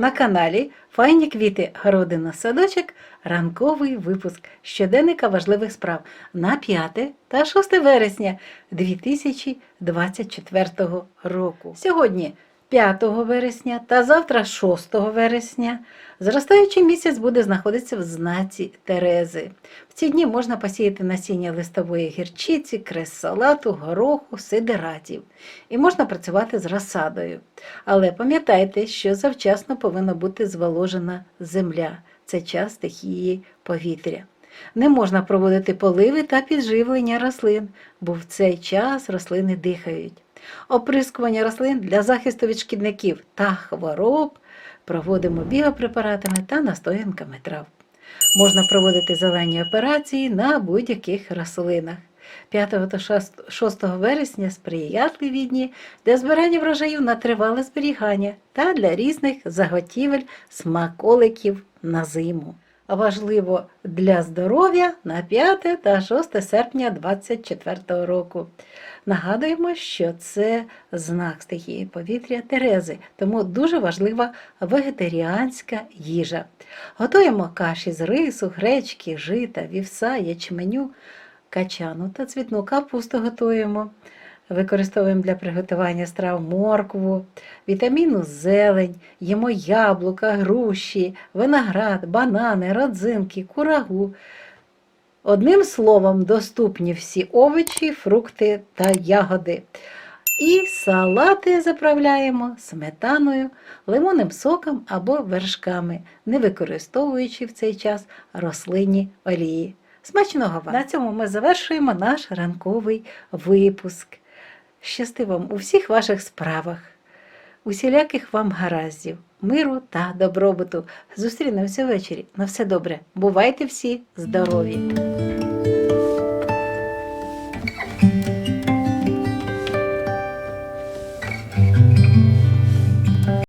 на каналі Файні квіти, городина, садочок, ранковий випуск щоденника важливих справ на 5 та 6 вересня 2024 року. Сьогодні 5 вересня та завтра 6 вересня зростаючий місяць буде знаходитися в знаці Терези. В ці дні можна посіяти насіння листової гірчиці, крес салату, гороху, сидератів. І можна працювати з розсадою. Але пам'ятайте, що завчасно повинна бути зволожена земля. Це час стихії повітря. Не можна проводити поливи та підживлення рослин, бо в цей час рослини дихають. Оприскування рослин для захисту від шкідників та хвороб проводимо біопрепаратами та настоянками трав. Можна проводити зелені операції на будь-яких рослинах. 5 та 6 вересня сприятливі дні для збирання врожаїв на тривале зберігання та для різних заготівель смаколиків на зиму. Важливо для здоров'я на 5 та 6 серпня 2024 року. Нагадуємо, що це знак стихії повітря Терези, тому дуже важлива вегетаріанська їжа. Готуємо каші з рису, гречки, жита, вівса, ячменю, качану та цвітну капусту готуємо. Використовуємо для приготування страв моркву, вітаміну зелень, їмо яблука, груші, виноград, банани, родзинки, курагу. Одним словом, доступні всі овочі, фрукти та ягоди. І салати заправляємо сметаною, лимонним соком або вершками, не використовуючи в цей час рослинні олії. Смачного вам! На цьому ми завершуємо наш ранковий випуск. Щасти вам у всіх ваших справах, усіляких вам гараздів, миру та добробуту. Зустрінемося ввечері. На все добре. Бувайте всі здорові!